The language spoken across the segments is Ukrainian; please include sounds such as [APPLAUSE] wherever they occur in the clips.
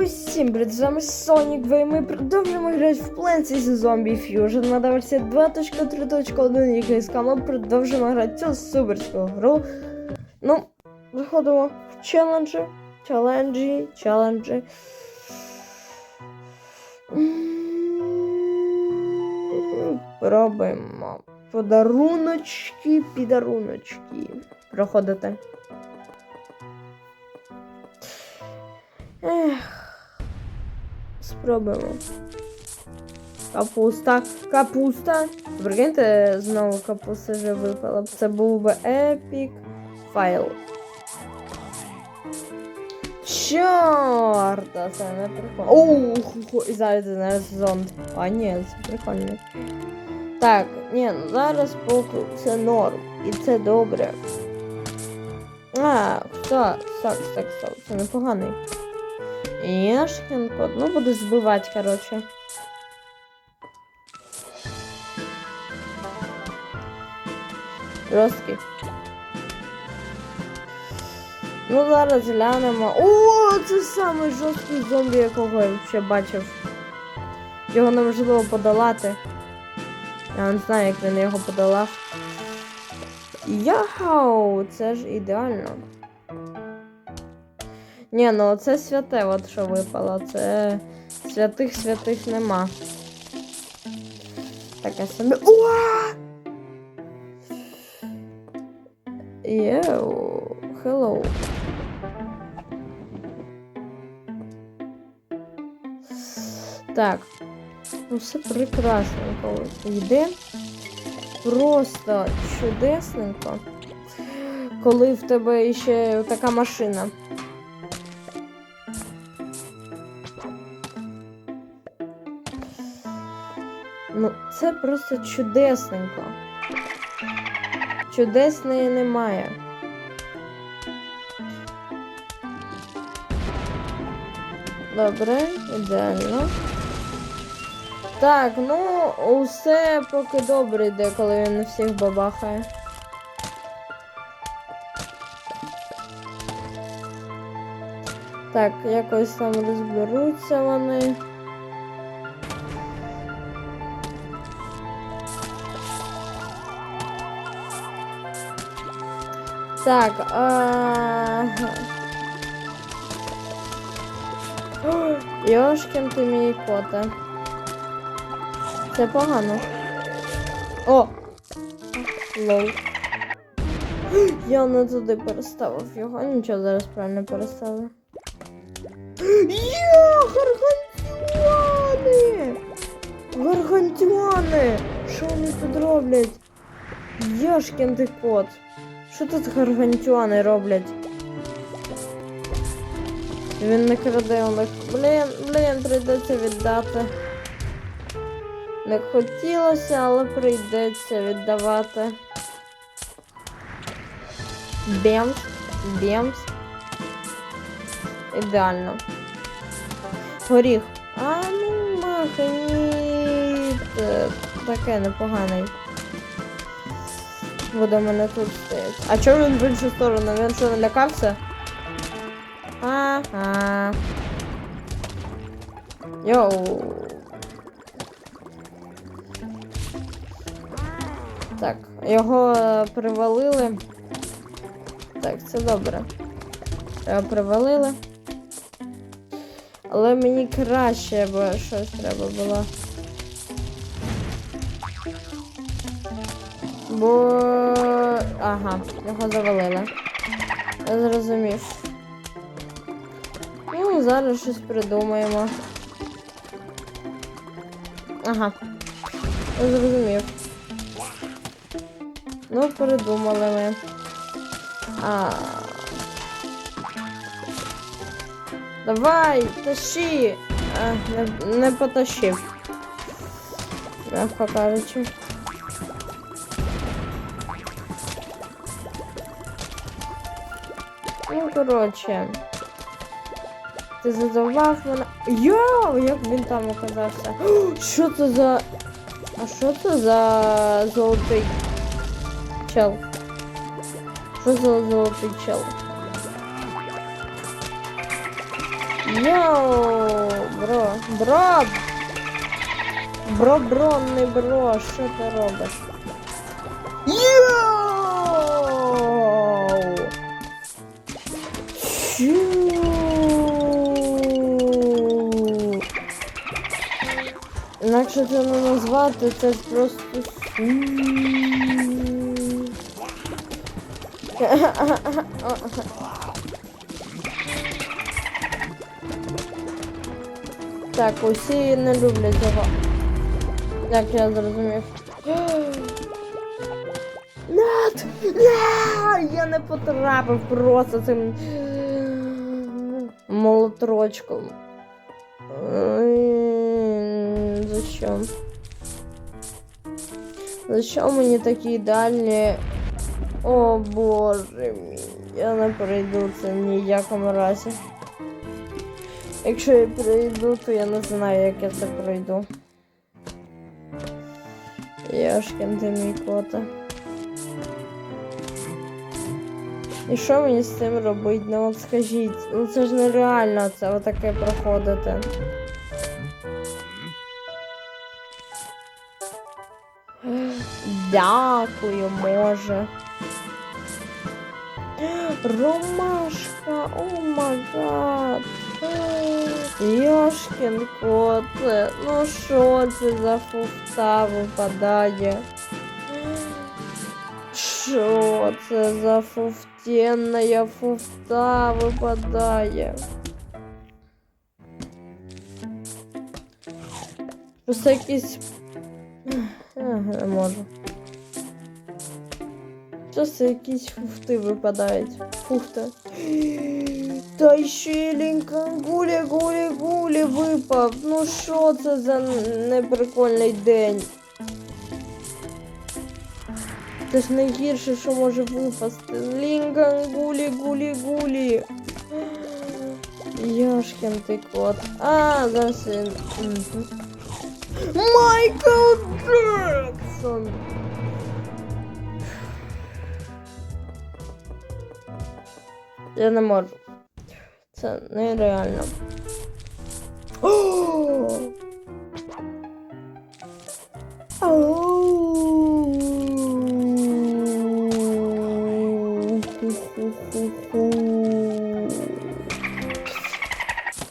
Усім привіт, з вами Сонік, ви ми продовжуємо грати в Plants vs. Zombie Fusion. Мода версія 2.3.1, який ми продовжуємо грати цю суперську гру. Ну, заходимо в челенджі, челенджі, челенджі. М, Пробуємо. Подаруночки, підаруночки. Проходите. Ех. Спробуємо. Капуста. Капуста. Прикиньте, знову капуста вже випала. Це був би епік файл. Чорта, це не прикольно. Оу, і зараз зараз зонд. А, ні, це прикольно. Так, ні, ну зараз поки це норм. І це добре. А, так, так, так, так, це непоганий. Яшкин кот. Ну, буду збивати, коротше. Жорсткий. Ну, зараз глянемо. О, це самий жорсткий зомбі, якого я взагалі бачив. Його неможливо подолати. Я не знаю, як він його подолав. Яу, це ж ідеально. Ні, ну це святе, от що випало. Це святих святих нема. Таке собі. Уа! Йоу, hello. Так. Ну все прекрасненько йде. Просто чудесненько. Коли в тебе ще така машина. Це просто чудесненько. Чудесної немає. Добре, ідеально. Так, ну, усе поки добре йде, коли він всіх бабахає. Так, якось там розберуться вони. Так, а... [GASPS] Йошкін ти мій коте. Це погано. О! Лоу. [GASPS] Я не туди переставив його. Нічого, зараз правильно переставив. Є! [GASPS] Гаргантюани! Гаргантюани! Що вони тут роблять? Яшкін ти кот. Що тут гаргантюани роблять? Він не краде у них. Блін, блін, прийдеться віддати. Не хотілося, але прийдеться віддавати. Бемс, бемс. Ідеально. Горіх. А, ну, маханіт. Таке непоганий. Буде мене тут стоять. А чого він в іншу сторону? Він що налякався? Ага. Йоу. Так, його е, привалили. Так, це добре. Його привалили. Але мені краще, бо щось треба було. Бо. Ага, його завалили. Я зрозумів. Ну, зараз щось придумаємо. Ага. Я зрозумів. Ну, придумали ми. А. Давай, тащи! А, не, не потащив. Мягко кажучи. Коротше. Ти задавав мене. Йоу, як він там оказався? [GASPS] Що це за. А що це за золотий чел? Що за золотий чел? Йоу! Бро! Бро, бро, не бро, що ти робиш? Йоу! Інакше це не назвати, це просто. Так, усі не люблять його. Як я зрозумів. [GASPS] Нет! Я не потрапив просто цим молотрочком. Ой, Зачем? Зачем мені такі дальні? О боже мій, я не пройду це ні в якому разі. Якщо я пройду, то я не знаю, як я це пройду. Яшкін ти мій кота. І що мені з цим робити? Ну от скажіть, ну це ж нереально це отаке проходити. Дякую, може. Ромашка, о май. Йошкін коте, ну що це за фуфта випадає? Що це за фуфтенная фуфта випадає? Просто. Ех, Не можу. Просто якісь фуфти випадають. Фуфта. Та ще й лінька гулі, гулі, гулі випав. Ну що це за неприкольний день? Це ж найгірше, що може випасти. Лінка гулі, гулі, гулі. Йошкін ти кот. А, зараз він. Мгм. Майкл Джексон! Я не можу. Це нереально. О! Ау. [GASPS] Ху-ху-ху-ху.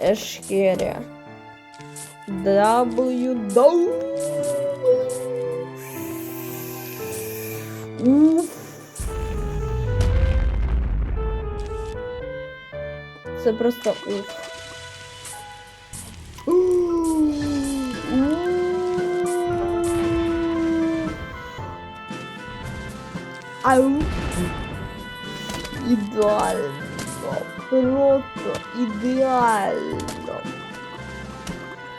Эшкерия. W. Уф. Це просто уф. Ау. Ідеально. Просто ідеально.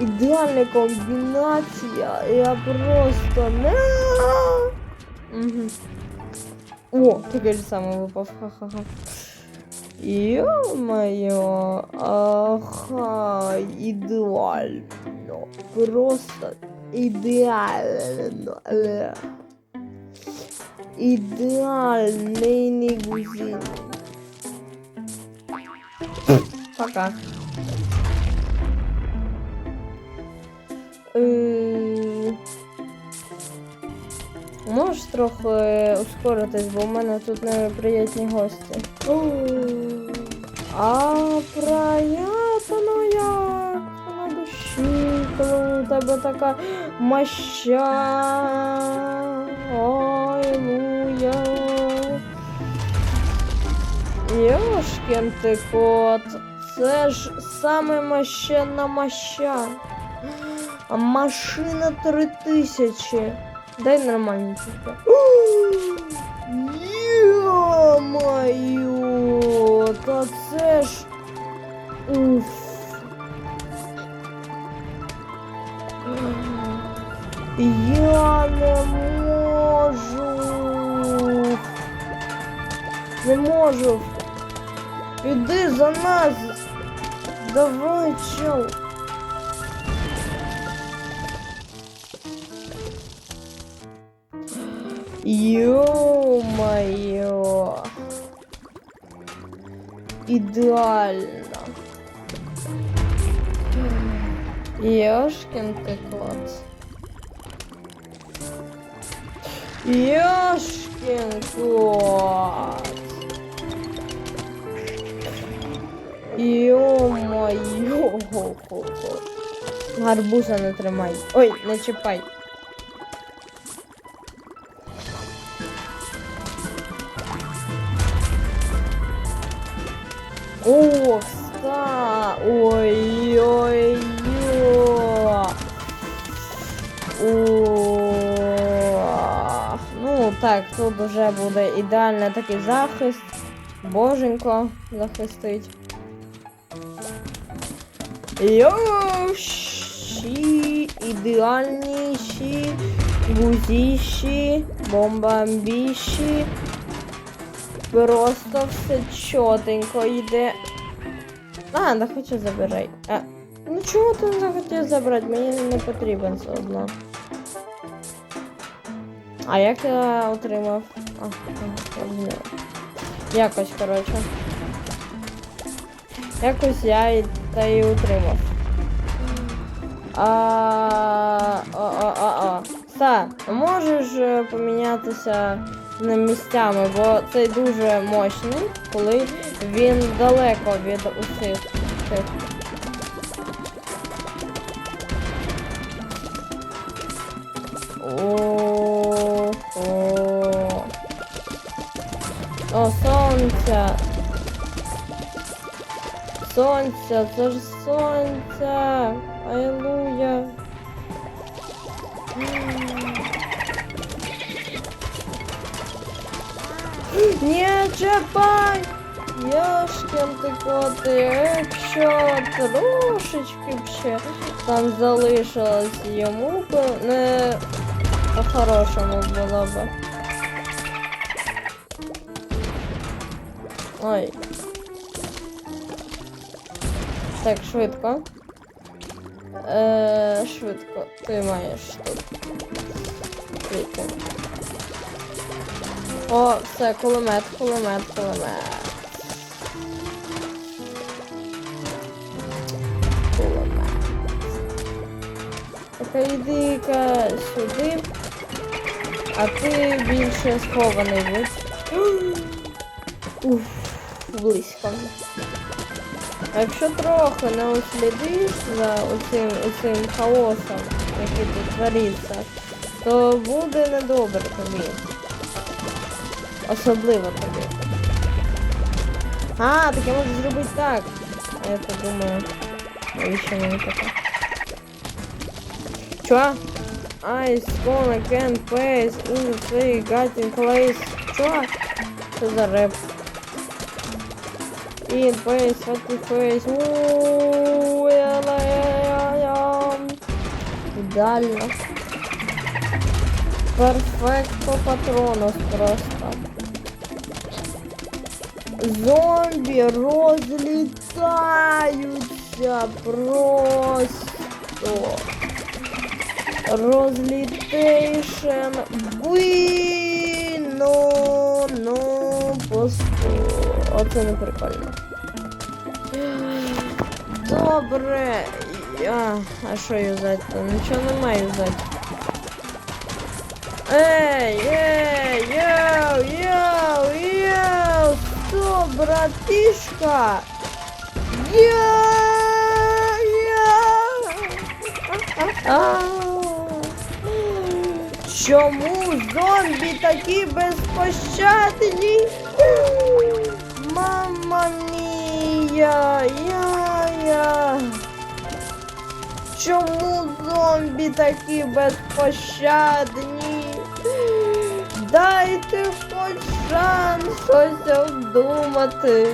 Ідеальна комбінація. Я просто не. Угу. О, таке ж саме випав. Ха-ха-ха. Ё-моё, ага, ідеально. Просто ідеально. Ідеальний нігузин. Пока. Е, Можеш трохи ускоритись, бо в мене тут неприятні гості. А приятно як на душі, коли у тебе така моща. Йошкін ти кот. Це ж саме мощенна моща. А машина 3000. Дай нормально тільки. Ё-моё, та це ж. Уф. Я не можу. Не можу. Іди за нас. Давай, чел. Ё-моё. Ідеально. Ёшкин ты кот. Ёшкин кот. Ё-моё. Гарбуза не тримай. Ой, не чіпай. О, вста. Ой-ой-ой. О, ну так, тут вже буде ідеальний такий захист. Боженько захистить. Йоші, ідеальніші, гузіші, бомбамбіші. Просто все чотенько йде. А, не хочу забирай. А, ну чого ти не захотів забрати? Мені не потрібен все одно. А як я отримав? А, ага. Якось, коротше. Якось я та і отримав. А, а, а, а. Са, можеш е, помінятися з місцями, бо цей дуже мощний, коли він далеко від усіх цих. О, о. О, сонця. Сонця, це ж сонця. Аллилуйя. Не чіпай! Яшкин ти коти, якщо трошечки б ще там залишилось йому б не по-хорошому було б. Ой. Так, швидко. Е, швидко. Ти маєш тут. Вийти. О, все, кулемет, кулемет, кулемет. Кулемет. Така йди-ка сюди. А ти більше схований будь. [GASPS] Уф, близько. А якщо трохи не услідиш за оцим, оцим хаосом, який тут твориться, то буде недобре тобі. Особливо тобі. А, так я можу зробити так. А я то думаю, навіщо мені таке? Чо? Ice gonna can pace in the tree, getting place. Чо? Що за реп? In face, what the face. Ууу, я-я-я-я. Ідеально. Перфект по патронус просто. Зомбі розлітаються просто. Розлітейшн буйно, ну, пусто. Оце не прикольно. Добре. Я... А що юзати? то Нічого немає юзати. Ей, ей, йоу, йоу, йоу, що, братишка? Йоу, йоу. Чому зомбі такі безпощадні? Мама мія, я-я. Чому зомбі такі безпощадні? Дайте хоч шанс щось обдумати.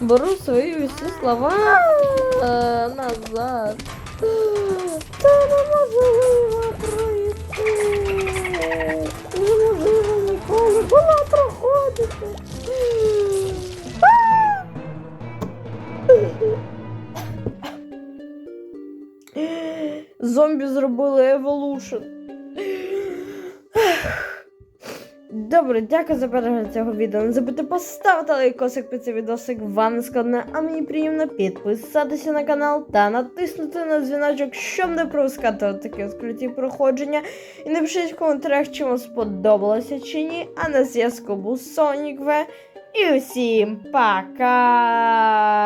Беру свої усі слова е, назад. Це неможливо пройти. Було проходити. Зомбі зробили еволюшн. Добре, дякую за перегляд цього відео. Не забудьте поставити лайкосик під цей відосик, вам не складно, а мені приємно підписатися на канал та натиснути на дзвіночок, щоб не пропускати такі відкриті проходження. І напишіть в коментарях, чи вам сподобалося чи ні. А на зв'язку був Сонік В. І усім пока!